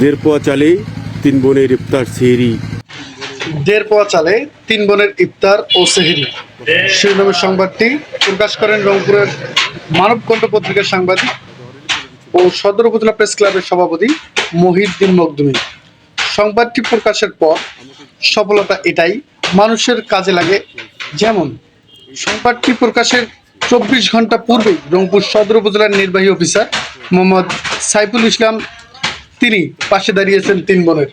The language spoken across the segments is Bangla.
দেড় পোয়া চালে তিন বোনের ইফতার সেহরি। দেড় পোয়া চালে তিন বোনের ইফতার ও সেহেরি। শিরোনামের সংবাদটি প্রকাশ করেন রংপুরের মানবকণ্ঠ পত্রিকার সাংবাদিক ও সদর উপজেলা প্রেস ক্লাবের সভাপতি মহিউদ্দিন মকদুমি সংবাদটি প্রকাশের পর সফলতা এটাই, মানুষের কাজে লাগে যেমন। সংবাদটি প্রকাশের চব্বিশ ঘণ্টা পূর্বেই রংপুর সদর উপজেলার নির্বাহী অফিসার মোহাম্মদ সাইফুল ইসলাম তিনি পাশে দাঁড়িয়েছেন তিন বোনের।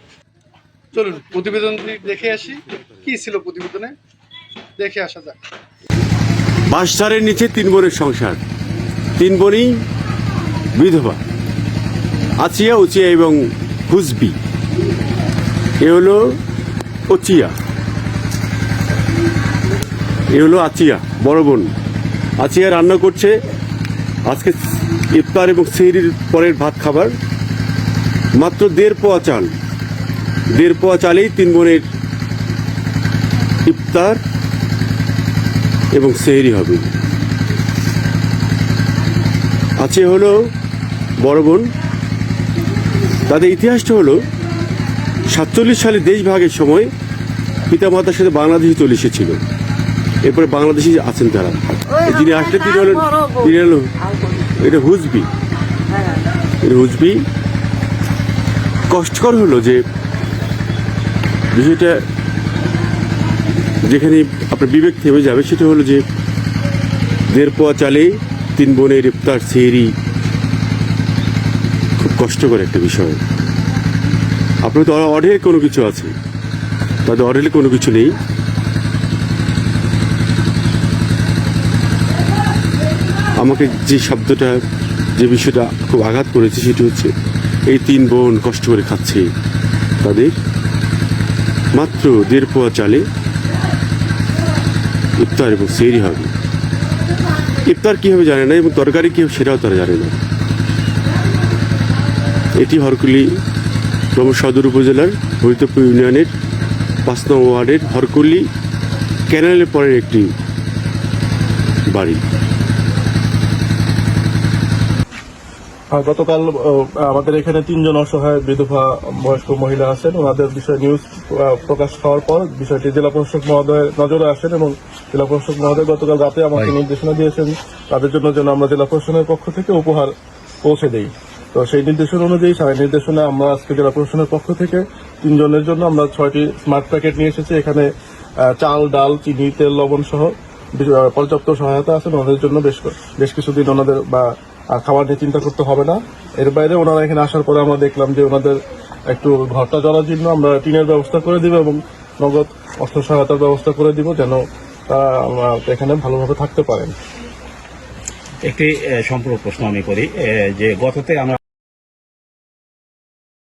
চলুন প্রতিবেদনটি দেখে আসি, কি ছিল প্রতিবেদনে? দেখে আসা যাক। বাঁশঝাড়ের নিচে তিন বোনের সংসার। তিন বোনই বিধবা। আচিয়া, উচিয়া এবং হুসবি এ হলো অচিয়া। এ হলো আচিয়া, বড় বোন। আচিয়া রান্না করছে আজকে ইফতার এবং সেহরির পরের ভাত খাবার। মাত্র দেড় পোয়া চাল। দেড় পোয়া চালেই তিন বোনের ইফতার এবং সেহরি হবে। আছে হলো বড় বোন। তাদের ইতিহাসটা হলো সাতচল্লিশ সালে দেশ ভাগের সময় পিতামাতার সাথে বাংলাদেশে চলে এসেছিল। এরপরে বাংলাদেশে আছেন তারা। যিনি আসলে তিনি হলেন তিনি হলো এটা হুজবি। এটা হুজবি। কষ্টকর হলো যে বিষয়টা যেখানে আপনার বিবেক থেমে যাবে, সেটা হলো যে দেড় পোয়া চালে তিন বোনের ইফতার সেহরি খুব কষ্টকর একটা বিষয়। আপনার তো অঢেল কোনো কিছু আছে। তাদের অঢেলে কোনো কিছু নেই। আমাকে যে শব্দটা, যে বিষয়টা খুব আঘাত করেছে, সেটা হচ্ছে এই তিন বোন কষ্ট করে খাচ্ছে। তাদের মাত্র দেড় পোয়া চালে ইফতার এবং সেরি হবে। ইফতার কী হবে জানে না এবং তরকারি কী হবে সেটাও তারা জানে না। এটি হরকুলি সদর উপজেলার হরিতপুর ইউনিয়নের পাঁচ নম্বর ওয়ার্ডের হরকুলি ক্যানেলের পরের একটি বাড়ি আর গতকাল আমাদের এখানে তিনজন অসহায় বিধবা বয়স্ক মহিলা আছেন। ওনাদের বিষয়ে নিউজ প্রকাশ হওয়ার পর বিষয়টি জেলা প্রশাসক মহোদয়ের নজরে আসেন এবং জেলা প্রশাসক মহোদয় গতকাল রাতে আমাকে নির্দেশনা দিয়েছেন তাদের জন্য যেন আমরা জেলা প্রশাসনের পক্ষ থেকে উপহার পৌঁছে দেই। তো সেই নির্দেশনা অনুযায়ী সেই নির্দেশনা আমরা আজকে জেলা প্রশাসনের পক্ষ থেকে তিনজনের জন্য আমরা ছয়টি স্মার্ট প্যাকেট নিয়ে এসেছি। এখানে চাল ডাল চিনি তেল লবণ সহ পর্যাপ্ত সহায়তা আছে। ওনাদের জন্য বেশ বেশ কিছুদিন ওনাদের বা আর খাবার নিয়ে চিন্তা করতে হবে না। এর বাইরে ওনারা এখানে আসার পরে আমরা দেখলাম যে ওনাদের একটু ঘরটা চলার জন্য আমরা টিনের ব্যবস্থা করে দিব এবং নগদ অর্থ সহায়তার ব্যবস্থা করে দিব যেন তারা এখানে ভালোভাবে থাকতে পারেন। একটি সম্পূর্ণ প্রশ্ন আমি করি যে গততে আমরা